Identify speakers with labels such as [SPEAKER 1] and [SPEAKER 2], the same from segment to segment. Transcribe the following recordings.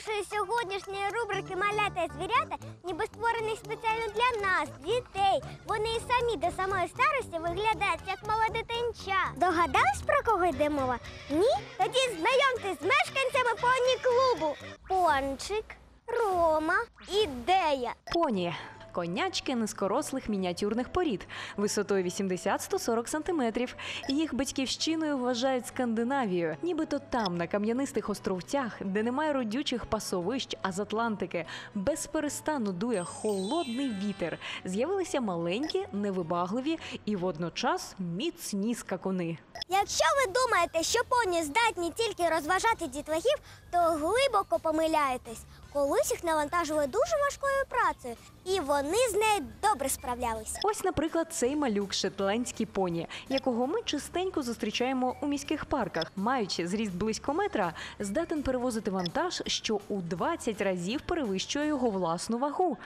[SPEAKER 1] нашої сьогоднішньої рубрики Малята і звірята ніби створений спеціально для нас, дітей. Вони і самі до самої старості виглядають як мала дитинча. Догадались, про кого йде мова? Ні? Тоді знайомтесь з мешканцями поні клубу. Пончик, Рома, ідея.
[SPEAKER 2] Поні. Конячки низькорослих мініатюрних порід висотою 80-140 сантиметрів. Їх батьківщиною вважають Скандинавією. Нібито там, на кам'янистих островцях, де немає родючих пасовищ, а з Атлантики безперестану дує холодний вітер. З'явилися маленькі, невибагливі і водночас міцні скакуни.
[SPEAKER 1] Якщо ви думаєте, що поні здатні тільки розважати дітлахів, то глибоко помиляєтесь. Колись їх навантажили дуже важкою працею, і вони з нею добре справлялися.
[SPEAKER 2] Ось, наприклад, цей малюк шотландський поні, якого ми частенько зустрічаємо у міських парках. Маючи зріст близько метра, здатен перевозити вантаж, що у 20 разів перевищує його власну вагу.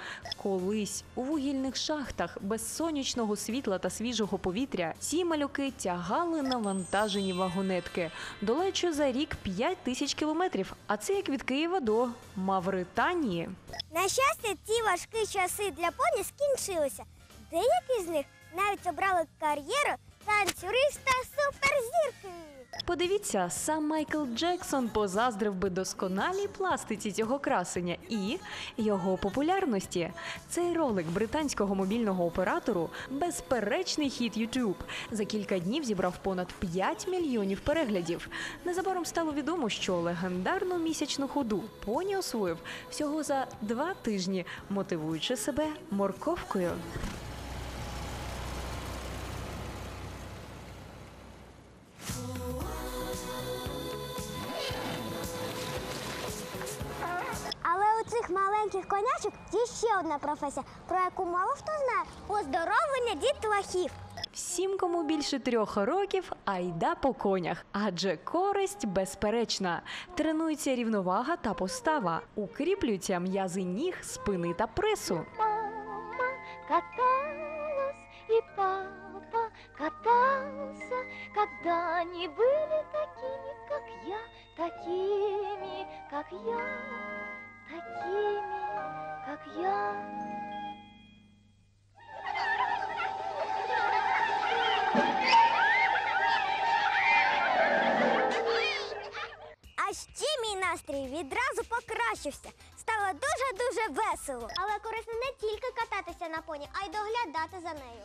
[SPEAKER 2] Колись у вугільних шахтах без сонячного світла та свіжого повітря ці малюки тягали навантажені вагонетки, долечу за рік 5 тисяч кілометрів. А це як від Києва до Мавританії.
[SPEAKER 1] На щастя, ці важкі часи для поні скінчилися. Деякі з них навіть обрали кар'єру танцюриста суперзірки.
[SPEAKER 2] Подивіться, сам Майкл Джексон позаздрив би досконалій пластиці цього красення і його популярності. Цей ролик британського мобільного оператору безперечний хіт YouTube. За кілька днів зібрав понад 5 мільйонів переглядів. Незабаром стало відомо, що легендарну місячну ходу поні освоїв всього за два тижні, мотивуючи себе морковкою.
[SPEAKER 1] Маленьких конячок є ще одна професія, про яку мало хто знає оздоровлення дітлахів.
[SPEAKER 2] Всім, кому більше трьох років, айда по конях, адже користь безперечна. Тренується рівновага та постава, укріплюються м'язи ніг, спини та пресу.
[SPEAKER 1] Мама каталась, и папа катался, когда они были такими, как я, такими, как я, Ще мій настрій відразу покращився. Стало дуже-дуже весело. Але корисно не тільки кататися на поні, а й доглядати за нею.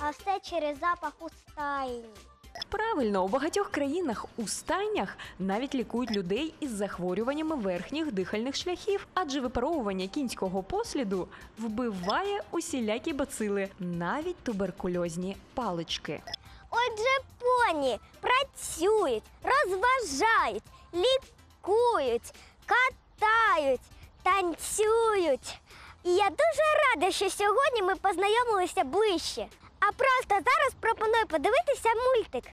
[SPEAKER 1] А все через запах у стайні.
[SPEAKER 2] Правильно, у багатьох країнах у стайнях навіть лікують людей із захворюваннями верхніх дихальних шляхів, адже випаровування кінського посліду вбиває усілякі бацили, навіть туберкульозні палички.
[SPEAKER 1] Отже, поні працюють, розважають, лікують, катають, танцюють. І я дуже рада, що сьогодні ми познайомилися ближче. А просто зараз пропоную подивитися мультик.